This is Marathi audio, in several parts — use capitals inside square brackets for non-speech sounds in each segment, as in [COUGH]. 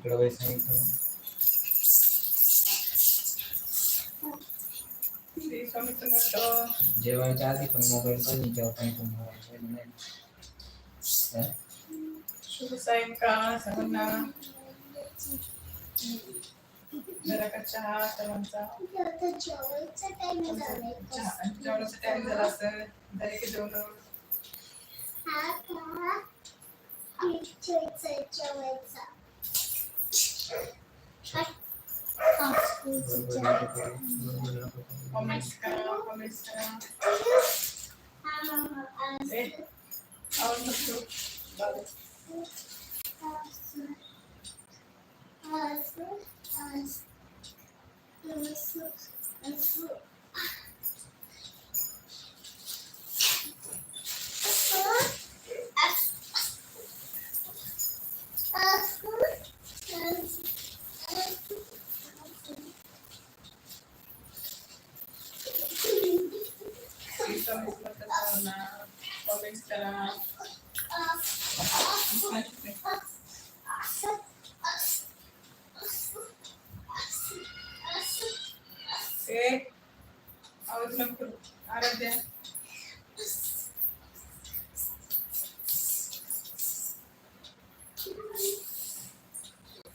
इकडं वय सांगितलं जेवायच्या आधी पण मोबाईल पण जेवताना पण मोबाईल नाही शुभ सायंकाळ सर्वांना जरा का चहा सर्वांचा आता जेवायचा टाइम जेवणाचा टाइम झाला असेल झाले की जेवण हा का जेवायचा जेवायचा. हा, स्कूलचं बरोबर जेवण. नको करू, बरोबर नको करू. कॉमेंट्स करा कॉमेंट्स करा हा, आज- ए, आवाज नको करू. बाबा. आज- आज- आज- आज- आज- श्री स्वामी समर्थ सर्वांना कॉमेंट्स करा ए आवाज नको आराध्या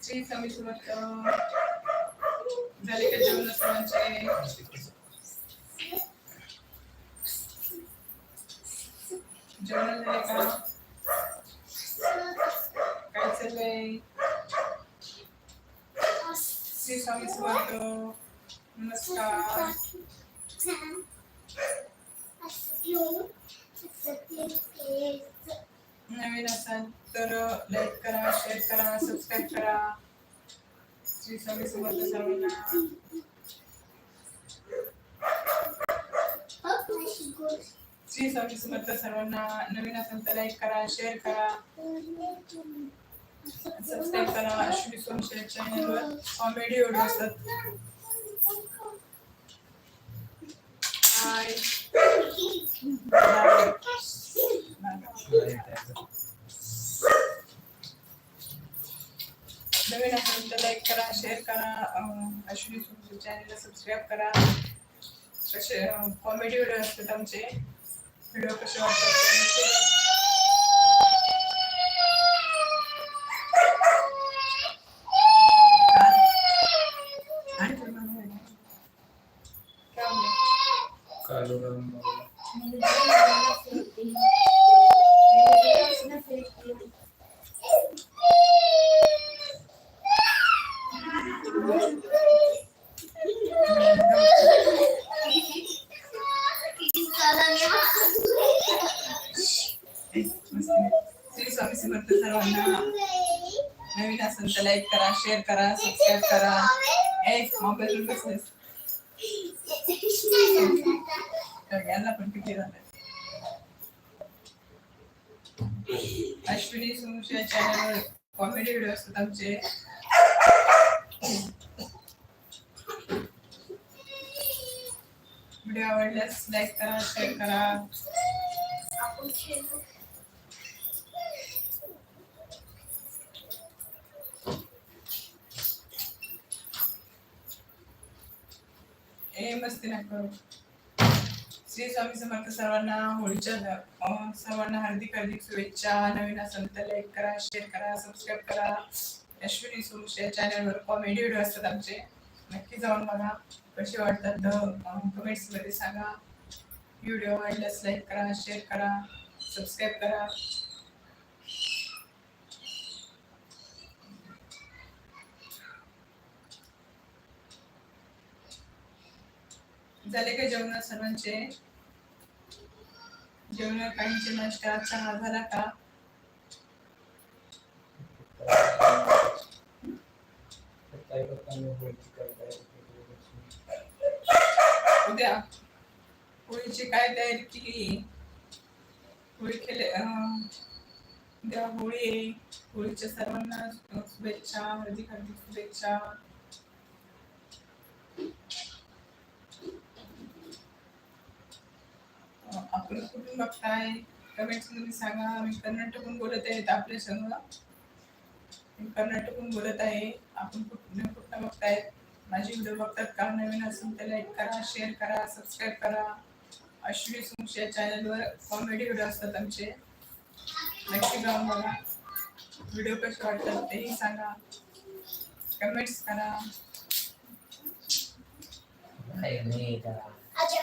श्री स्वामी समर्थ झाले का जेवण सर्वांचे जेवण झाले का काय चाललंय श्री स्वामी समर्थ नमस्कार नवीन असाल तर लाईक करा शेअर करा सबस्क्राईब करा. श्री स्वामी समर्थ सर्वांना. श्री स्वामी समर्थ सर्वांना. नवीन असेल तर लाईक करा शेअर करा. सबस्क्राईब करा. श्री स्वामी चॅनलवर कॉमेडी व्हिडिओ असतात. Bye Bye. नवीन असेल तर लाईक करा शेअर करा अश्विनी सुमचे चॅनलला सबस्क्राईब करा. कसे कॉमेडी व्हिडिओ असतात आमचे. व्हिडिओ कसे वाटतात शेअर करा सबस्क्राईब करा। ए मोबाईल बसलेस तर यांना पण किती झालं अश्विनी सुमुच्या चॅनलवर कॉमेडी व्हिडिओ असतात आमचे. व्हिडिओ आवडल्यास लाईक करा शेअर करा. हे मस्ती नका करू. श्री स्वामी समर्थ सर्वांना होळीच्या सर्वांना हार्दिक हार्दिक शुभेच्छा. नवीन असेल तर लाईक करा शेअर करा सबस्क्राईब करा. अश्विनी सुरुष या चॅनलवर कॉमेडी व्हिडिओ असतात आमचे. नक्की जाऊन बघा. कसे वाटतात कमेंट्समध्ये सांगा. व्हिडिओ आवडल्यास लाईक करा शेअर करा सबस्क्राईब करा. झाले का जेवण सर्वांचे? जेवण काहींचे नाश्ता चहा झाला का? उद्या होळीची काय तयारी केली? होळी केले उद्या होळी होळीच्या सर्वांना शुभेच्छा हार्दिक हार्दिक शुभेच्छा. आपण कुठून बघताय कमेंट्समध्ये सांगा. मी कर्नाटकून बोलत आहेत आपल्या संग मी कर्नाटकहून बोलत आहे. आपण कुठं कुठं बघतायत? माझे व्हिडिओ बघतात. का नवीन असून तर लाईक करा शेअर करा सबस्क्राईब करा. अश्विनी सुंश या चॅनलवर कॉमेडी व्हिडिओ असतात आमचे. नक्की जाऊन बघा. व्हिडिओ कसे वाटतात तेही सांगा. कमेंट्स करा नाही नाही त्याला. अच्छा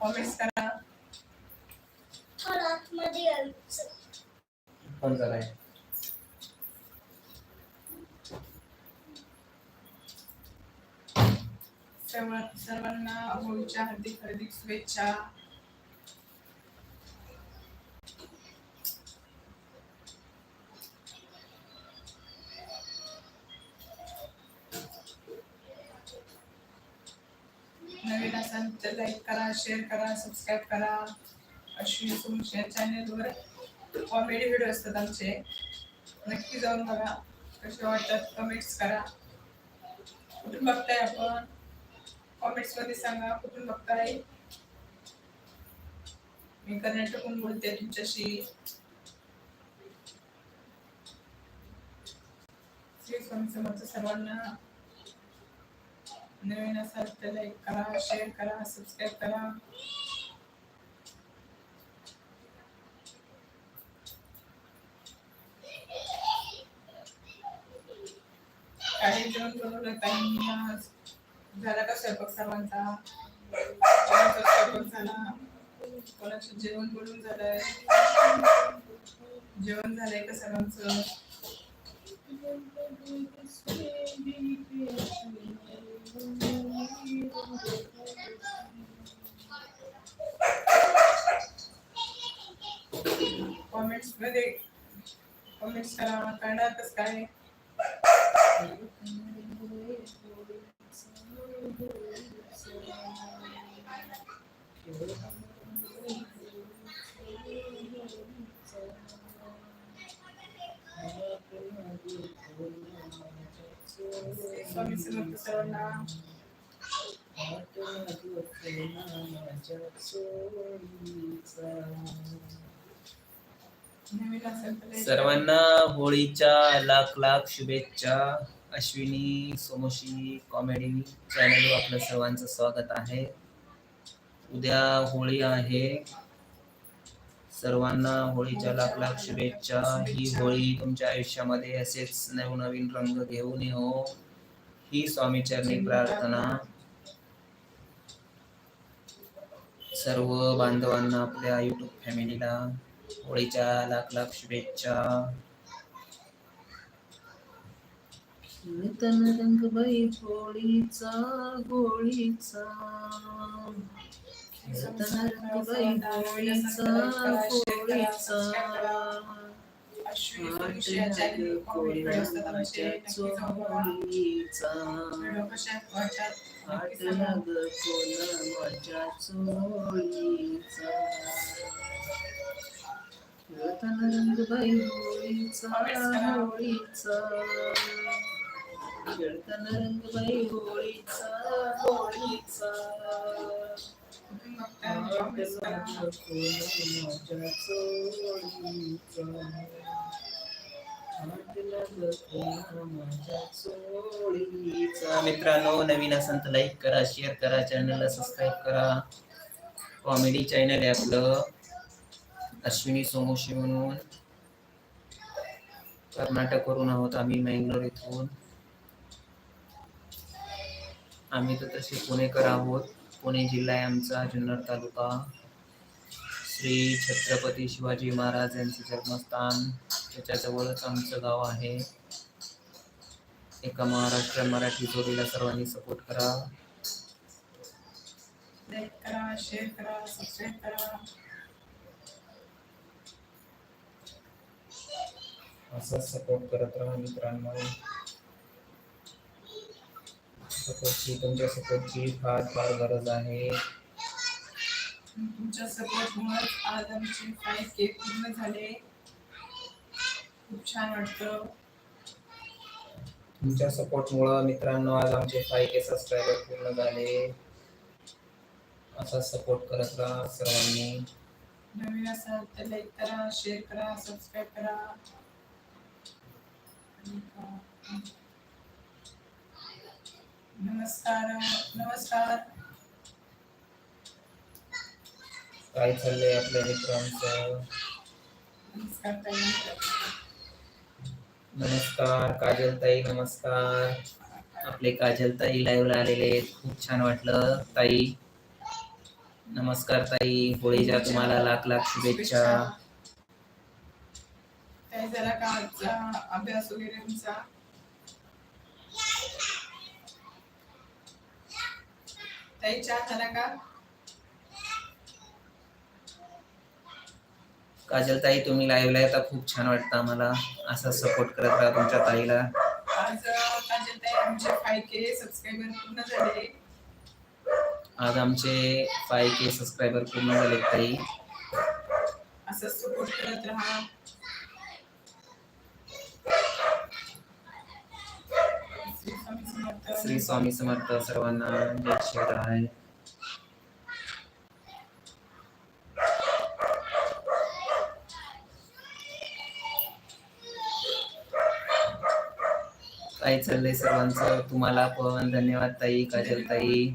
कॉमेंट्स करा. पण झालाय सर्व सर्वांना होळीच्या हार्दिक हार्दिक शुभेच्छा. नवीन लाईक करा शेअर करा सबस्क्राईब करा. अशी तुमच्या चॅनेलवर कॉमेडी व्हिडिओ असतात आमचे. नक्की जाऊन बघा कसे वाटतात कमेंट्स करा. कुठून बघताय आपण? कॉमेंट्समध्ये सांगा कुठून बघताय? मी कर्नाटकहून बोलते तुमच्याशी. श्री स्वामी समर्थ सर्वांना. नवीन असाल तर लाईक करा शेअर करा सबस्क्राईब करा. काही जेवण बनवलं काही झाला का स्वयंपाक सर्वांचा? कोणाचा स्वयंपाक झाला? कोणाचं जेवण बनवून झालंय? जेवण झालंय का सर्वांचं? Omnichara Karnataka sky. Swami Sivakusarana. Atma Dukkhana Jatsori Sama. सर्वांना होळीच्या लाख लाख शुभेच्छा. अश्विनी सोमोशी कॉमेडी चॅनलवर आपलं सर्वांचं स्वागत आहे. उद्या होळी आहे. सर्वांना होळीच्या लाख लाख शुभेच्छा. ही होळी तुमच्या आयुष्यामध्ये असेच नवनवीन रंग घेऊन येऊ ही स्वामीचरणी प्रार्थना. सर्व बांधवांना आपल्या युट्यूब फॅमिलीला होळीच्या लाख लाख शुभेच्छा. कीर्तन रंग बाई होळीचा होळीचा. कीर्तन रंग बाई होळीचा होळीचा. रतन होळीचा रंग होळीचा होळीचा रंग होळीचा होळीचा मित्रांनो नवीन असेल तर लाईक करा शेअर करा चॅनलला सबस्क्राईब करा. कॉमेडी चॅनल आहे आपलं. अश्विनी सोमोशी म्हणून. कर्नाटकवरून आहोत आम्ही मँगलोर इथून. आम्ही तर तसे पुणेकर आहोत. पुणे जिल्हा आहे आमचा जुन्नर तालुका. श्री छत्रपती शिवाजी महाराज यांचे जन्मस्थान. त्याच्याजवळच आमचं गाव आहे. एका महाराष्ट्र मराठी जोडीला सर्वांनी सपोर्ट करा. लाईक करा शेअर करा सबस्क्राईब करा. असंच सपोर्ट करत राहा मित्रांनो. सपोर्टची तुमच्या सपोर्टची फार फार गरज आहे. तुमच्या सपोर्टमुळे आज आमचे फाय के पूर्ण झाले. खूप छान वाटतं. तुमच्या सपोर्टमुळं मित्रांनो आज आमचे फाय के सबस्क्रायबर पूर्ण झाले. असाच सपोर्ट करत राहा सर्वांनी. नवीन असाल तर लाईक करा शेअर करा सबस्क्राईब करा. नमस्कार नमस्कार. काय चाललंय आपल्या मित्रांचं? नमस्कार ताई. नमस्कार काजल ताई नमस्कार. आपले काजल ताई लाईव्हला आलेले. खूप छान वाटलं. ताई नमस्कार ताई. होळीच्या तुम्हाला लाख लाख शुभेच्छा. ताई जरा का आजचा अभ्यास वगैरे तुमचा. ताई चहा झाला का? काजल ताई तुम्ही लाईव्हला येता. खूप छान वाटतं आम्हाला. असा सपोर्ट करत राहा तुमच्या ताईला. आज काजल ताई आमचे फाय के सबस्क्रायबर पूर्ण झाले. आज आमचे फाय के सबस्क्रायबर पूर्ण झाले ताई. असं सपोर्ट करत राहा श्री स्वामी समर्थ. श्री स्वामी समर्थ सर्वांना जय शिवराय काय चाललंय सर्वांचं? तुम्हाला पण धन्यवाद ताई काजल ताई.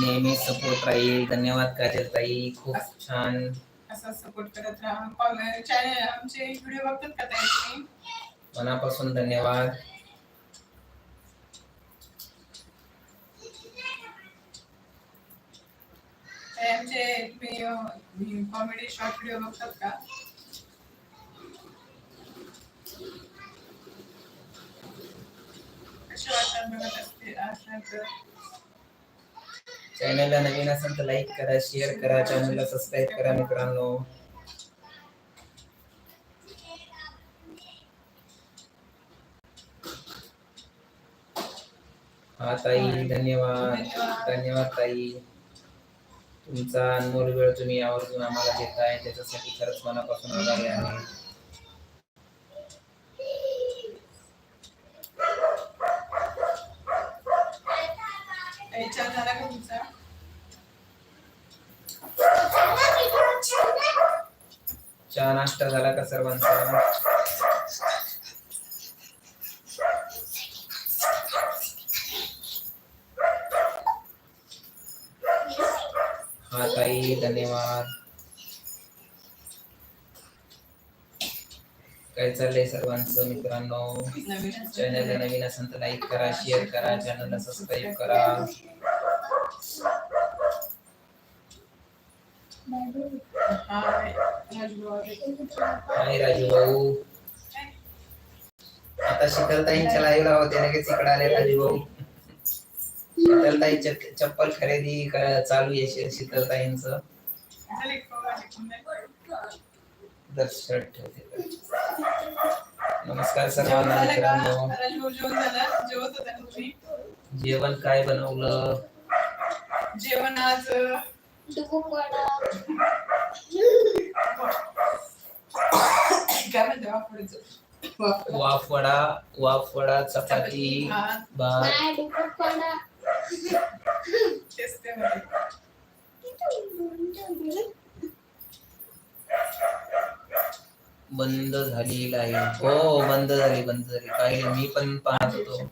नेहमी सपोर्ट राहील. धन्यवाद काजल ताई. खूप छान. असा सपोर्ट करत राहा। चॅनल आमचे व्हिडिओ बघतात का तुम्ही मनापासून धन्यवाद। आमचे कॉमेडी शॉर्ट व्हिडिओ बघतात का। कसे वाटतात बघत असते असणार तर चॅनलला नवीन असेल तर लाईक करा शेअर करा चॅनलला सबस्क्राईब करा मित्रांनो. हा ताई धन्यवाद. धन्यवाद ताई. तुमचा अनमोल वेळ तुम्ही आवर्जून आम्हाला देताय. त्याच्यासाठी खरंच मनापासून आभारी आहे ताई, चहा झाला का तुमचा चहा नाश्ता झाला का सर्वांचा? हा ताई धन्यवाद. काय चाललंय सर्वांचं मित्रांनो? चॅनलला नवीन असेल तर लाईक करा शेअर करा चॅनलला सबस्क्राईब करा हाय राजू हाय राजू भाऊ. आता शीतलताईंच्या लाईव्हला होते लगेच इकडे आले राजू भाऊ. शीतलताई चप- चप्पल खरेदी क- चालू आहे शीतलताईंचं. का? का? ठेवते. नमस्कार जेवण सर्वांना मित्रांनो. का जेवण ना काय बनवलं? जेवण आज [LAUGHS] [COUGHS] काय म्हणते. वाफवडा वाफवडा चपाती भात, भात. तेच ते म्हणते. बंद झालेली आहे हो बंद झाली बंद झाली. काही मी पण पाहत होतो.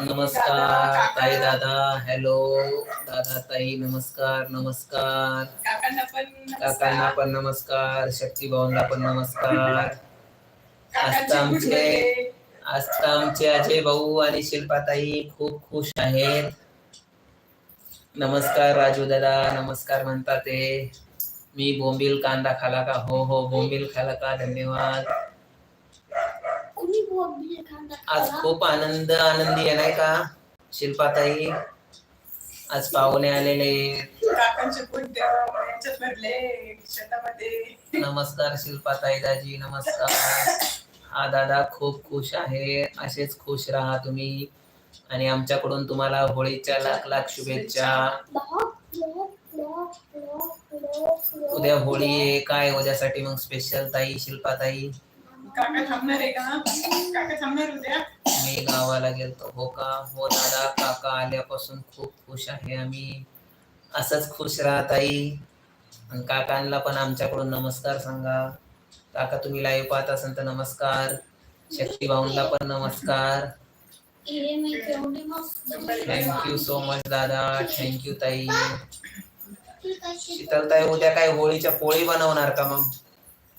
नमस्कार ताई दादा, ताई दादा हॅलो दादा ताई नमस्कार नमस्कार. काकांना पण नमस्कार. शक्ती भाऊंना पण नमस्कार. आज आमचे- आज आमचे अजय भाऊ आणि शिल्पाताई खूप खुश आहेत. नमस्कार राजू दादा नमस्कार म्हणतात ते. मी बोंबील कांदा खाला का? हो हो बोंबील खाला का? धन्यवाद. आज खूप आनंद आनंदी आहे नाही का? शिल्पाताई आज पाहुणे आलेले. नमस्कार शिल्पाताई दाजी नमस्कार. हा दादा खूप खुश आहे असेच खुश राहा तुम्ही. आणि आमच्याकडून तुम्हाला होळीच्या लाख लाख शुभेच्छा. उद्या होळी आहे काय? उद्यासाठी मग स्पेशल ताई शिल्पाताई. काका थांबणार आहे का? काका थांबणार उद्या मी गावाला गेलतो. हो का? हो दादा काका आल्यापासून खूप खुश आहे आम्ही. असंच खुश राहा ताई आणि काकांना पण आमच्याकडून नमस्कार सांगा. काका तुम्ही लाईव्ह पाहत असाल तर नमस्कार. शक्ती भाऊंना पण नमस्कार. थँक्यू सो मच दादा. थँक्यू ताई. शीतलताई उद्या काय होळीच्या पोळी बनवणार का मग?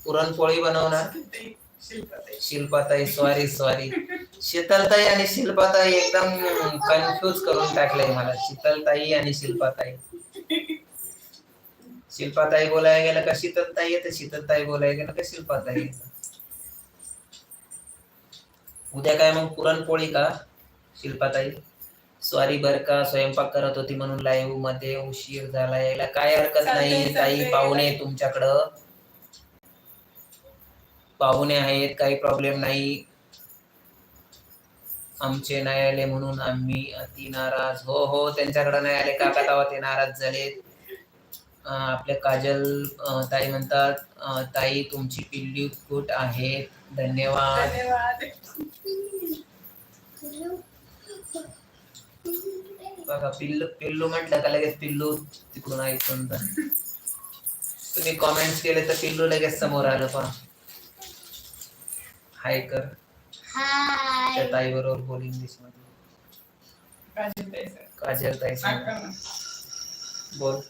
पुरणपोळी बनवणार? शिल्पताई. शिल्पाताई सॉरी सॉरी शीतलताई आणि शिल्पाताई एकदम कन्फ्यूज करून टाकलंय मला. शीतलताई आणि शिल्पाताई. शिल्पाताई बोलायला गेलं का शीतलताई येते शीतलताई बोलायला गेलं का शिल्पाताई येतं. उद्या काय मग पुरणपोळी का शिल्पाताई? सॉरी बर का स्वयंपाक करत होती म्हणून लाईव्हमध्ये उशीर झाला यायला काय हरकत नाही ताई. पाहुणे तुमच्याकडं. पाहुणे आहेत काही प्रॉब्लेम नाही. आमचे नाही आले म्हणून आम्ही अति नाराज. हो हो त्यांच्याकडे नाही आले. काका तेव्हा ते नाराज झाले आपले काजल ताई म्हणतात ताई तुमची पिल्ली गुड आहेत? धन्यवाद. बघा पिल्लू पिल्लू म्हटलं का लगेच पिल्लू तिकडून ऐकून. तुम्ही कॉमेंट्स केले तर पिल्लू लगेच समोर आलं पहा. हाय कर त्या हाय ताई बरोबर बोल इंग्लिशमध्ये सर काजल ताई सांग सांगा ना. बोल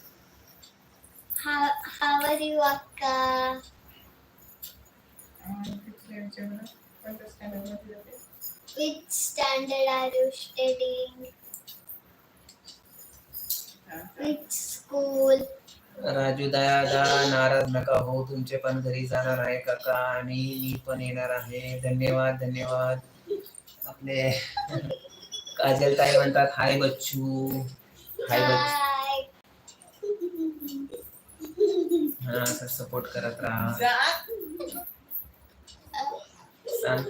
how how are you akka अं, कुठल्या विचारलं? कोणत्या standard मध्ये जाते? which standard are you studying हा. which school राजू दादा नाराज नका हो तुमचे पण घरी जाणार आहे काका आणि मी पण येणार आहे धन्यवाद धन्यवाद आपले काजल ताई म्हणतात हाय बच्चू हाय बच्चू हा सर सपोर्ट करत राहा सांग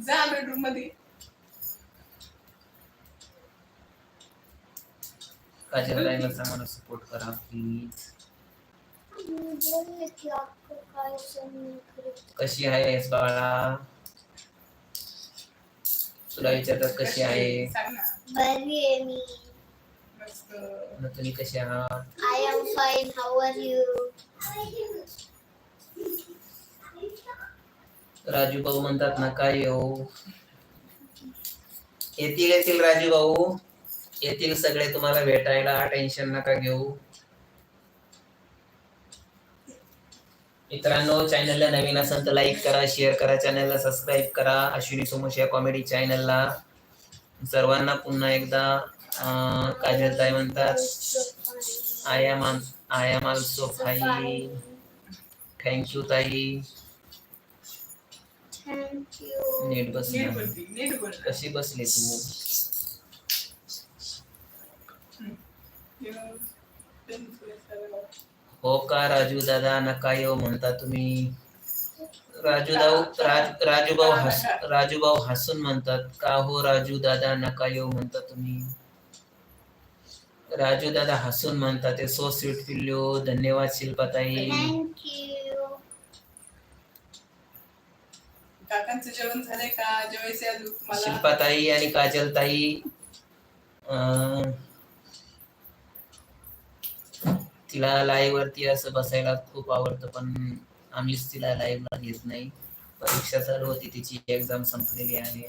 जा बेडरूममध्ये काजल ताईला मला सपोर्ट करा प्लीज काय कशी आहेस बाळा? तुला विचारतात कशी आहे? ना बरी आहे मी. मस्त. मग तुम्ही कशी आहात? I am fine how are you Raju भाऊ म्हणतात नका येऊ येतील येतील राजू भाऊ. येतील सगळे तुम्हाला भेटायला टेन्शन नका घेऊ. मित्रांनो चॅनलला नवीन असेल तर लाईक करा शेअर करा चॅनलला सबस्क्राईब करा. अश्विनी सोमोश या कॉमेडी चॅनलला सर्वांना पुन्हा एकदा काजल ताई म्हणतात I am I am also fine thank you ताई. नीट बसली. कशी बसली तू? हो का राजू दादा नका येऊ म्हणता तुम्ही. राजू दाऊ राज राजू भाऊ हस राजू भाऊ हसून म्हणतात का हो राजू दादा नका येऊ म्हणता तुम्ही. राजू दादा हसून म्हणतात ते सो स्वीट पिल्लो धन्यवाद शिल्पाताई. काकांचं जेवण झालंय का? जेवायचे शिल्पाताई आणि काजलताई. अं, तिला लाईव्ह वरती असं बसायला खूप आवडतं पण आम्हीच तिला लाईव्हला घेत नाही. परीक्षा चालू होती तिची एक्झाम संपलेली आहे.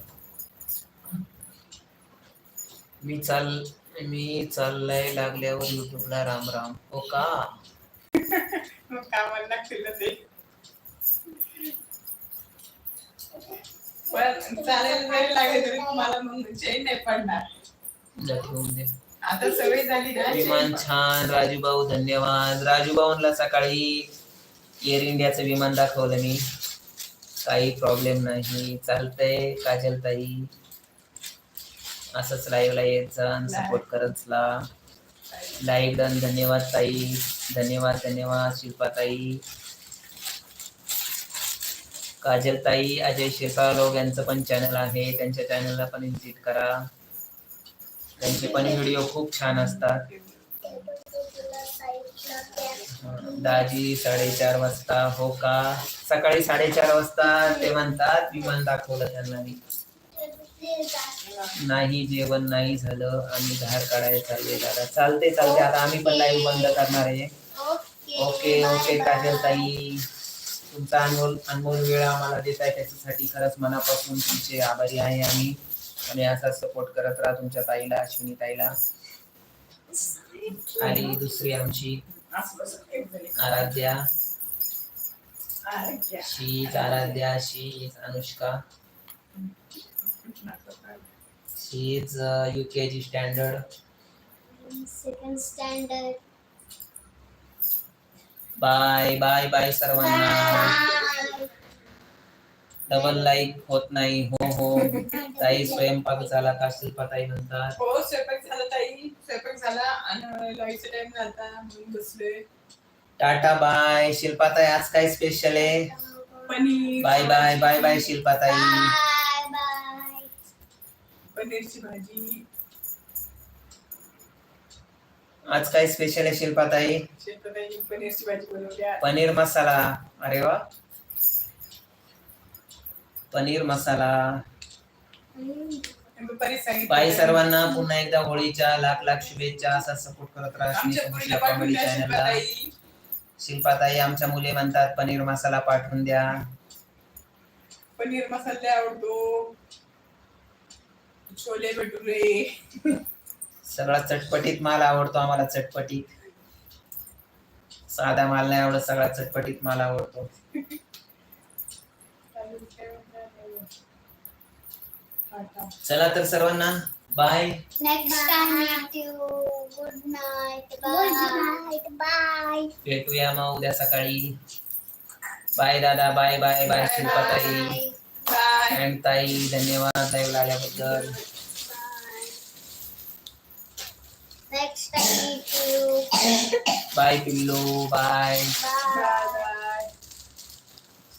मी चाल मी चाललाय लागल्यावर युट्यूबला राम राम. हो का? [LAUGHS] कामाला लागतील ते. चालेल लागले तरी तुम्हाला मग चेन नाही पडणार. ठेवून दे. आता सवय झाली ना. विमान छान राजू भाऊ धन्यवाद. राजू भाऊंला सकाळी एअर इंडियाचं विमान दाखवलं मी. काही प्रॉब्लेम नाही. चालतंय काजल ताई असंच लाईव्हला येत जा सपोर्ट करत ला लाईव्ह डन धन्यवाद ताई. धन्यवाद धन्यवाद शिल्पा ताई काजल ताई अजय शिरसालोग यांचं पण चॅनल आहे. त्यांच्या चॅनलला पण व्हिजिट करा. त्यांचे पण व्हिडिओ खूप छान असतात. दाजी साडेचार वाजता हो का? सकाळी साडेचार वाजता ते म्हणतात विमान दाखवलं त्यांना मी. नाही जेवण नाही झालं आम्ही बाहेर काढायला चालले दादा. चालते चालते आता आम्ही पण लाईव्ह बंद करणार आहे. ओके ओके काजल ताई. तुमचा अनमोल अनमोल वेळ आम्हाला देताय त्याच्यासाठी खरंच मनापासून तुमचे आभारी आहे आम्ही. आणि असा सपोर्ट करत राहा तुमच्या ताईला अश्विनी ताईला. आणि दुसरी आमची. Aaradhya. She's Aaradhya she's Anushka. She's U K G standard second standard bye bye bye सर्वांना. डबल लाईक होत नाही हो. ताई स्वयंपाक झाला का शिल्पाताई म्हणतात हो स्वयंपाक झाला ताई. स्वयंपाक झाला आणि लाईटचा टाइम झाला म्हणून बसले टाटा बाय. शिल्पाताई आज काय स्पेशल आहे? Paneer. Bye bye bye bye शिल्पाताई. Bye bye. पनीरची भाजी. आज काय स्पेशल आहे शिल्पाताई? शेताताई पनीरची भाजी बनवली आहे. पनीर मसाला. अरे वा. पनीर मसाला. बाई सर्वांना पुन्हा एकदा होळीच्या लाख लाख शुभेच्छा असा सपोर्ट करत राहा. कॉमेडी चॅनलला. शिल्पाताई. आमच्या मुली म्हणतात पनीर मसाला पाठवून द्या. पनीर मसाले आवडतो. छोले भटुरे. सगळा चटपटीत माल आवडतो आम्हाला चटपटीत. साधा माल नाही आवडत सगळा चटपटीत माल आवडतो. चला तर सर्वांना bye next time meet you good night bye bye भेटूया मग उद्या सकाळी बाय दादा बाय बाय बाय शिल्पाताई बाय अँड ताई धन्यवाद लाईव्ह आल्याबद्दल next time meet you bye पिल्लू बाय बाय